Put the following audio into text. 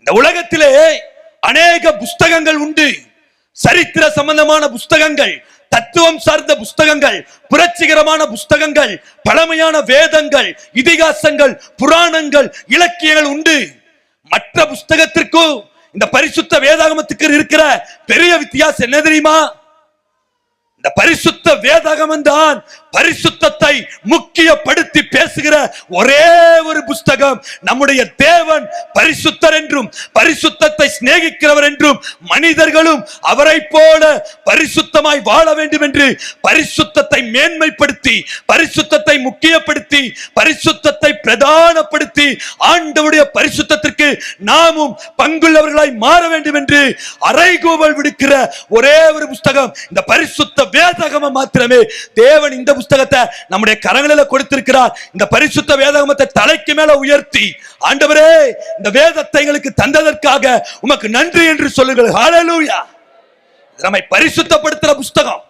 இந்த உலகத்திலே அநேக புஸ்தகங்கள் உண்டு. சரித்திர சம்பந்தமான புஸ்தகங்கள் தத்துவம் சார்ந்த புஸ்தகங்கள் புரட்சிகரமான புஸ்தகங்கள் பழமையான வேதங்கள் இதிகாசங்கள் புராணங்கள் இலக்கியங்கள் உண்டு. மற்ற புஸ்தகத்திற்கும் இந்த பரிசுத்த வேதாகமத்துக்கு இருக்கிற பெரிய வித்தியாசம் என்ன தெரியுமா? இந்த பரிசு வேதகமன் தான் பரிசுத்தத்தை முக்கியப்படுத்தி பேசுகிற ஒரே ஒரு புஸ்தகம். நம்முடைய தேவன் பரிசுத்தர் என்றும் பரிசுத்தத்தை சிநேகிக்கிறவர் என்றும் மனிதர்களும் அவரை போல பரிசுத்தமாய் வாழ வேண்டும் என்று பரிசுத்தத்தை மேன்மைப்படுத்தி பரிசுத்தத்தை முக்கியப்படுத்தி பரிசுத்தத்தை பிரதானப்படுத்தி ஆண்டவுடைய பரிசுத்த நாமும் பங்குள்ளவர்களாய் மாற வேண்டும் என்று அறைகூவல் விடுக்கிற ஒரே ஒரு புஸ்தகம் இந்த பரிசுத்த வேதகம மாத்திரமே. தேவன் இந்த புஸ்தகத்தை நம்முடைய கரங்களில கொடுத்திருக்கிறார். இந்த பரிசுத்த வேதகமத்தை தலைக்கு மேல உயர்த்தி ஆண்டவரே இந்த வேதத்தை எங்களுக்கு தந்ததற்காக உமக்கு நன்றி என்று சொல்லுங்கள். ஹalleluya. நம்மை பரிசுத்தப்படுத்துற புஸ்தகம்.